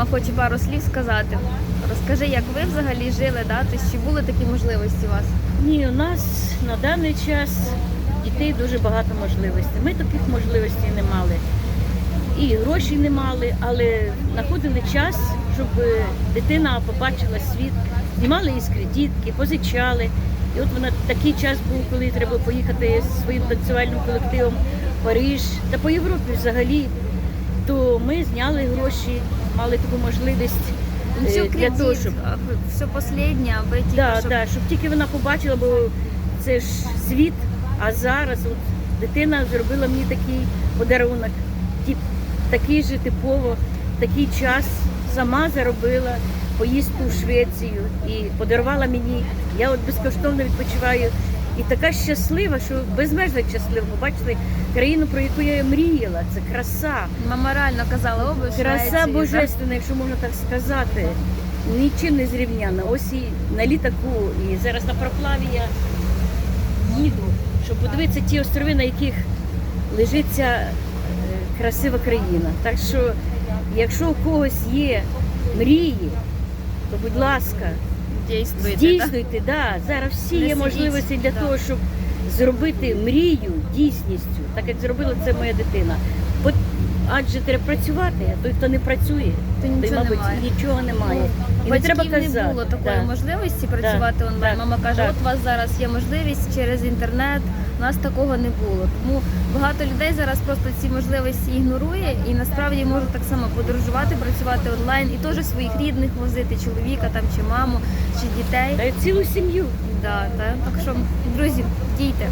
мама хоче пару слів сказати. Розкажи, як ви взагалі жили, да? Тобто, чи були такі можливості у вас? Ні, у нас на даний час дітей дуже багато можливостей. Ми таких можливостей не мали. І грошей не мали, але знаходили час, щоб дитина побачила світ, знімали із кредитки, позичали. І от вона такий час був, коли треба поїхати зі своїм танцювальним колективом в Париж та по Європі взагалі. То ми зняли гроші, мали таку можливість е, Все для того, щоб все останнє, аби тільки Да, щоб... да, щоб тільки вона побачила, бо це ж світ. А зараз от дитина зробила мені такий подарунок, тип, такий же типово, такий час сама заробила поїздку в Швецію і подарувала мені. Я от безкоштовно відпочиваю. І така щаслива, що безмежно щаслива. Ви бачите країну, про яку я мріяла. Це краса. Мама реально казала, оби Краса божественна, якщо можна так сказати. Нічим не зрівняна. Ось і на літаку, і зараз на проплаві я їду, щоб подивитися ті острови, на яких лежить ця е, красива країна. Так що, якщо у когось є мрії, то будь ласка, да? Дійствуйте, здійснюйте. Да. Зараз всі Не є сидіть, можливості для да. того, щоб зробити мрію дійсністю, так як зробила це моя дитина. Адже треба працювати, а той, хто не працює, То той, нічого мабуть, немає. нічого немає. І не Батьків треба не казати. було такої Да. можливості працювати онлайн. так, Мама каже, так. от у вас зараз є можливість через інтернет. У нас такого не було. Тому багато людей зараз просто ці можливості ігнорує і насправді можуть так само подорожувати, працювати онлайн і теж своїх рідних возити, чоловіка там чи маму, чи дітей. Та й цілу сім'ю. Да, та, так що, друзі, дійте.